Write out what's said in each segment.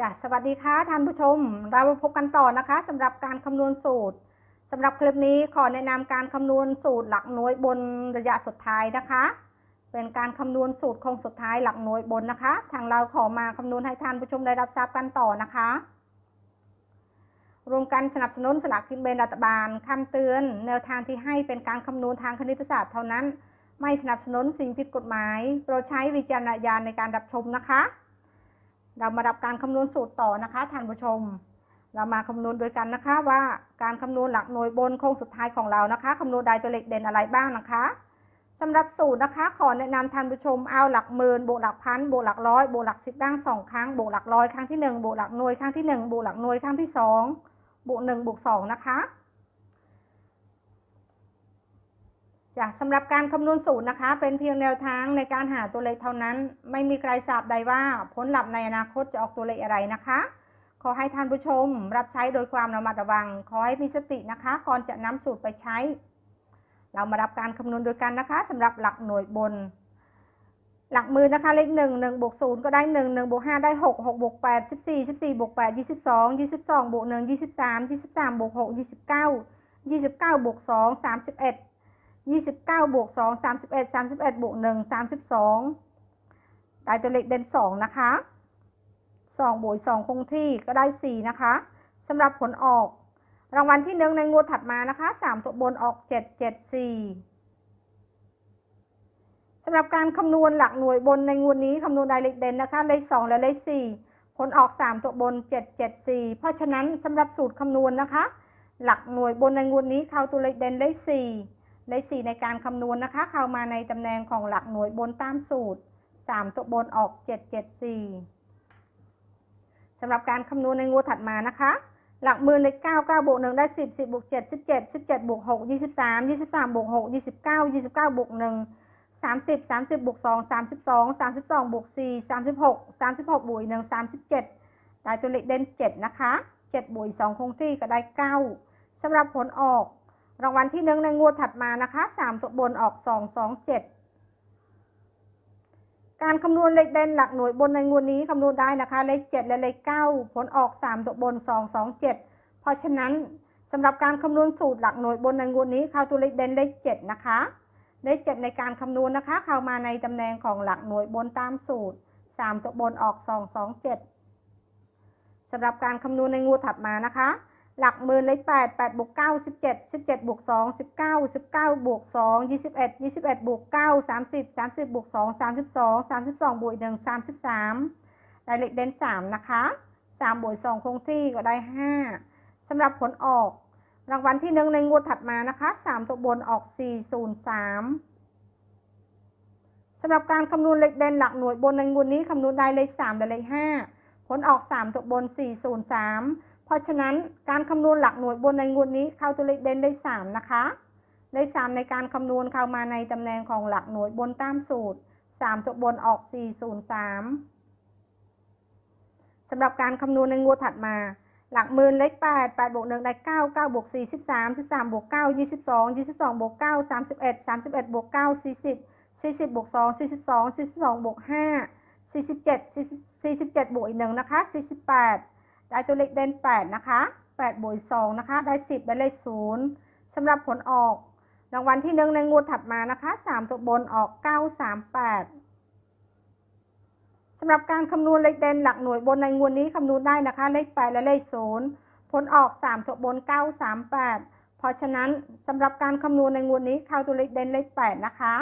จ้ะสวัสดีค่ะท่านผู้ชม เรามาพบกันต่อนะคะสำหรับการคำนวณสูตรสำหรับคลิปนี้ขอแนะนำการคำนวณสูตรหลักหน่วยบนระยะสุดท้ายนะคะ เป็นการคำนวณสูตรคงสุดท้ายหลักหน่วยบนนะคะ ทางเราขอมาคำนวณให้ท่านผู้ชมได้รับทราบกันต่อนะคะ รวมกันสนับสนุนสลากกินแบ่งรัฐบาลคำเตือน แนวทางที่ให้เป็นการคำนวณทางคณิตศาสตร์เท่านั้น ไม่สนับสนุนสิ่งผิดกฎหมายโปรดใช้วิจารณญาณในการรับชมนะคะ เรามารับการคำนวณสูตรต่อนะคะท่านผู้ชม เรามาคำนวณโดยกันนะคะว่าการคำนวณหลักหน่วยบนโครงสุดท้ายของเรานะคะคำนวณได้ตัวเลขเด่นอะไรบ้างนะคะสำหรับสูตรนะคะ ขอแนะนำท่านผู้ชมเอาหลักหมื่นบวกหลักพันบวกหลักร้อยบวกหลักสิบด้างสองครั้งบวกหลักร้อยครั้งที่หนึ่งบวกหลักหน่วยครั้งที่หนึ่งบวกหลักหน่วยครั้งที่สองบวกหนึ่งบวกสองนะคะ จ้ะสำหรับการคำนวณสูตรนะคะ เป็นเพียงแนวทางในการหาตัวเลขเท่านั้น ไม่มีใครทราบใดว่าผลลัพธ์ในอนาคตจะออกตัวเลขอะไรนะคะ ขอให้ท่านผู้ชม รับใช้โดยความระมัดระวัง ขอให้มีสตินะคะ ก่อนจะนำสูตรไปใช้ เรามารับการคำนวณโดยกันนะคะสำหรับหลักหน่วยบน หลักมือนะคะเลขหนึ่งหนึ่งบวกศูนย์ก็ได้หนึ่งหนึ่งบวกห้าได้หกหกบวกแปดสิบสี่สิบสี่บวกแปดยี่สิบสองยี่สิบสองบวกหนึ่งยี่สิบสามยี่สิบสามบวกหกยี่สิบเก้ายี่สิบเก้าบวกสองสามสิบเอ็ด ยี่สิบเก้าบวกสองสามสิบเอ็ดสามสิบเอ็ดบวกหนึ่งสามสิบสองได้ตัวเลขเด่นสองนะคะสองบวกสองคงที่ก็ได้สี่นะคะสำหรับผลออก รางวัลที่หนึ่งในงวดถัดมานะคะสามตัวบนออกเจ็ดเจ็ดสี่สำหรับการคำนวณหลักหน่วยบนในงวดนี้คำนวณได้เลขเด่นนะคะเลขสองและเลขสี่ผลออกสามตัวบนเจ็ดเจ็ดสี่เพราะฉะนั้นสำหรับสูตรคำนวณนะคะ หลักหน่วยบนในงวดนี้เข้าตัวเลขเด่นเลขสี่ เลขสี่ในการคำนวณนะคะ เข้ามาในตำแหน่งของหลักหน่วยบนตามสูตรสามตัวบนออกเจ็ดเจ็ดสี่สำหรับการคำนวณในงวดถัดมานะคะ หลักหมื่นเลขเก้าเก้าบวกหนึ่งได้สิบสิบบวกเจ็ดสิบเจ็ดสิบเจ็ดบวกหกยี่สิบสามยี่สิบสามบวกหกยี่สิบเก้ายี่สิบเก้าบวกหนึ่งสามสิบสามสิบบวกสองสามสิบสองสามสิบสองบวกสี่สามสิบหกสามสิบหกบวกหนึ่งสามสิบเจ็ดได้ตัวเลขเด่นเจ็ดนะคะเจ็ดบวกสองคงที่ก็ได้เก้าสำหรับผลออก รางวัลที่หนึ่งในงวดถัดมานะคะสามตัวบนออกสองสองเจ็ดการคำนวณเลขเด่นหลักหน่วยบนในงวดนี้คำนวณได้นะคะเลขเจ็ดและเลขเก้าผลออกสามตัวบนสองสองเจ็ดเพราะฉะนั้นสำหรับการคำนวณสูตรหลักหน่วยบนในงวดนี้เข้าตัวเลขเด่นเลขเจ็ดนะคะเลขเจ็ดในการคำนวณนะคะ เข้ามาในตำแหน่งของหลักหน่วยบนตามสูตรสามตัวบนออกสองสองเจ็ดสำหรับการคำนวณในงวดถัดมานะคะ หลักหมื่นเลขแปดแปดบวกเก้าสิบเจ็ดสิบเจ็ดบวกสองสิบเก้าสิบเก้าบวกสองยี่สิบเอ็ดยี่สิบเอ็ดบวกเก้าสามสิบสามสิบบวกสองสามสิบสองสามสิบสองบวกหนึ่งสามสิบสามได้เลขเด่นสามนะคะสามบวกสองคงที่ก็ได้ห้าสำหรับผลออก รางวัลที่หนึ่งในงวดถัดมานะคะสามตัวบนออกสี่ศูนย์สามสำหรับการคำนวณเลขเด่นหลักหน่วยบนในงวดนี้คำนวณได้เลขสามและเลขห้าผลออกสามตัวบนสี่ศูนย์สาม เพราะฉะนั้นการคำนวณหลักหน่วยบนในงวดนี้เข้าตัวเลขเด่นได้สามนะคะ ได้สามในการคำนวณเข้ามาในตำแหน่งของหลักหน่วยบนตามสูตรสามตัวบนออกสี่ศูนย์สามสำหรับการคำนวณในงวดถัดมา หลักหมื่นเลขแปดแปดบวกหนึ่งได้เก้าเก้าบวกสี่สิบสามสิบสามบวกเก้ายี่สิบสองยี่สิบสองบวกเก้าสามสิบเอ็ดสามสิบเอ็ดบวกเก้าสี่สิบสี่สิบบวกสองสี่สิบสองสี่สิบสองบวกห้าสี่สิบเจ็ดสี่สิบเจ็ดบวกอีกหนึ่งนะคะสี่สิบแปด ได้ตัวเลขเด่น8นะคะ8บวก2นะคะ ได้ 10 ได้เลข0สำหรับผลออก รางวัลที่หนึ่งในงวดถัดมานะคะ 3 ตัวบนออก 938สำหรับการคำนวณเลขเด่นหลักหน่วยบนในงวดนี้คำนวณได้นะคะ เลข8และเลข0ผลออก 3 ตัวบน 938 เพราะฉะนั้นสำหรับการคำนวณในงวดนี้เข้าตัวเลขเด่นเลข8นะคะ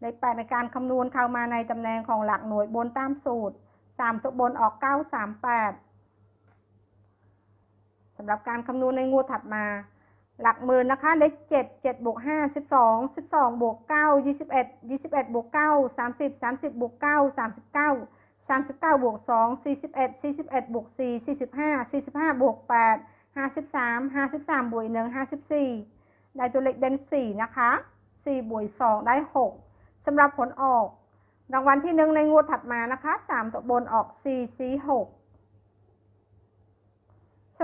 เลข8ในการคำนวณเข้ามาในตำแหน่งของหลักหน่วยบนตามสูตร 3 ตัวบนออก 938 สำหรับการคำนวณในงวดถัดมา หลักหมื่นนะคะเลขเจ็ดเจ็ดบวกห้าสิบสองสิบสองบวกเก้ายี่สิบเอ็ดยี่สิบเอ็ดบวกเก้าสามสิบสามสิบบวกเก้าสามสิบเก้าสามสิบเก้าบวกสองสี่สิบเอ็ดสี่สิบเอ็ดบวกสี่สี่สิบห้าสี่สิบห้าบวกแปดห้าสิบสามห้าสิบสามบวกหนึ่งห้าสิบสี่ได้ตัวเลขเด่นสี่นะคะสี่บวกสองได้หกสำหรับผลออก รางวัลที่หนึ่งในงวดถัดมานะคะสามตัวบนออกสี่สี่หก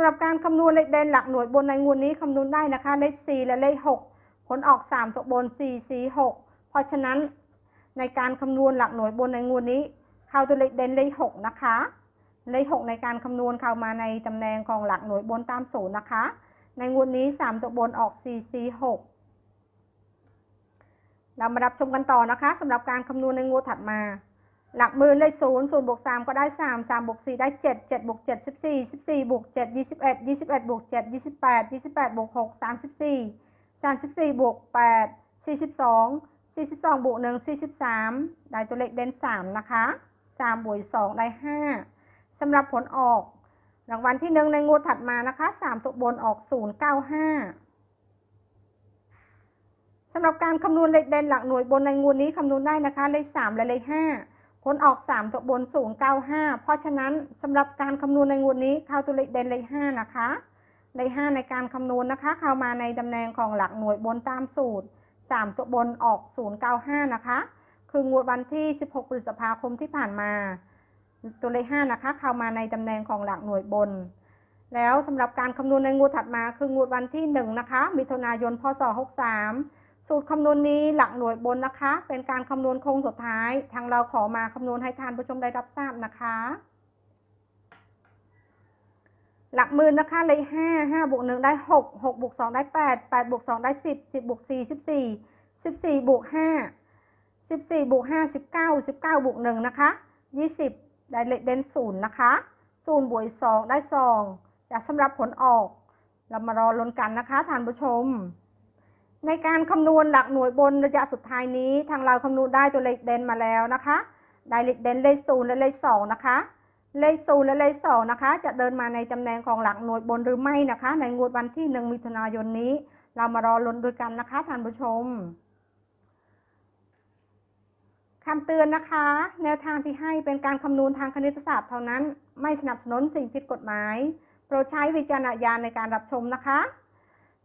ำหรับการคำนวณเลขเด่นหลักหน่วยบนในงวดนี้คำนวณได้นะคะเลข 4 และเลข 6 ผลออก 3 ตัวบน 4 4 6 เพราะฉะนั้นในการคำนวณหลักหน่วยบนในงวดนี้ เข้าตัวเลขเด่นเลข 6 นะคะ เลขหกในการคำนวณเข้ามาในตำแหน่งของหลักหน่วยบนตามศูนย์นะคะ ในงวดนี้ 3 ตัวบนออก 4 4 6 เรามารับชมกันต่อนะคะสำหรับการคำนวณในงวดถัดมา หลักหมื่นเลขศูนย์ศูนย์บวกสามก็ได้สามสามบวกสี่ได้เจ็ดเจ็ดบวกเจ็ดสิบสี่สิบสี่บวกเจ็ดยี่สิบเอ็ดยี่สิบเอ็ดบวกเจ็ดยี่สิบแปดยี่สิบแปดบวกหกสามสิบสี่สามสิบสี่บวกแปดสี่สิบสองสี่สิบสองบวกหนึ่งสี่สิบสามได้ตัวเลขเด่นสามนะคะสามบวกสองได้ห้าสำหรับผลออกรางวัลที่หนึ่งในงวดถัดมานะคะสามตัวบนออกศูนย์เก้าห้าสำหรับการคำนวณเลขเด่นหลักหน่วยบนในงวดนี้คำนวณได้นะคะเลข3และเลข5 ผลออก 3 ตัวบน 095 เพราะฉะนั้นสำหรับการคำนวณในงวดนี้เข้าตัวเลขเด่นเลข5นะคะ เลข5ในการคำนวณนะคะ เข้ามาในตำแหน่งของหลักหน่วยบนตามสูตร 3 ตัวบนออก 095 นะคะ คืองวดวันที่ 16พฤษภาคมที่ผ่านมา ตัวเลข5นะคะ เข้ามาในตำแหน่งของหลักหน่วยบน แล้วสำหรับการคำนวณในงวดถัดมาคืองวดวันที่ 1 นะคะ มิถุนายน พศ 63 สูตรคำนวณนี้หลักหน่วยบนนะคะ เป็นการคำนวณโค้งสุดท้าย ทางเราขอมาคำนวณให้ท่านผู้ชมได้รับทราบนะคะ หลักหมื่นนะคะเลขห้าห้าบวกหนึ่งได้หกหกบวกสองได้แปดแปดบวกสองได้สิบสิบบวกสี่สิบสี่สิบสี่บวกห้าสิบสี่บวกห้าสิบเก้าสิบเก้าบวกหนึ่งนะคะยี่สิบได้เลขเด่นศูนย์นะคะศูนย์บวกสองได้สองจะสำหรับผลออก เรามารอลุ้นกันนะคะท่านผู้ชม ในการคำนวณหลักหน่วยบนระยะสุดท้ายนี้ทางเราคำนวณได้ตัวเลขเด่นมาแล้วนะคะ ได้เลขเด่นเลขศูนย์และเลขสองนะคะ เลขศูนย์และเลขสองนะคะ จะเดินมาในตำแหน่งของหลักหน่วยบนหรือไม่นะคะ ในงวดวันที่หนึ่งมิถุนายนนี้ เรามารอลุ้นด้วยกันนะคะท่านผู้ชมคำเตือนนะคะ แนวทางที่ให้เป็นการคำนวณทางคณิตศาสตร์เท่านั้น ไม่สนับสนุนสิ่งผิดกฎหมาย โปรดใช้วิจารณญาณในการรับชมนะคะ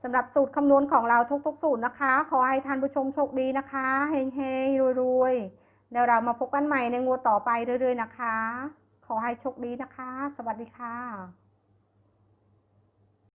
สำหรับสูตรคำนวณของเราทุกๆ สูตรนะคะ ขอให้ท่านผู้ชมโชคดีนะคะเฮงๆรวยๆแล้วเรามาพบกันใหม่ในงวดต่อไปเรื่อยๆนะคะ ขอให้โชคดีนะคะ สวัสดีค่ะ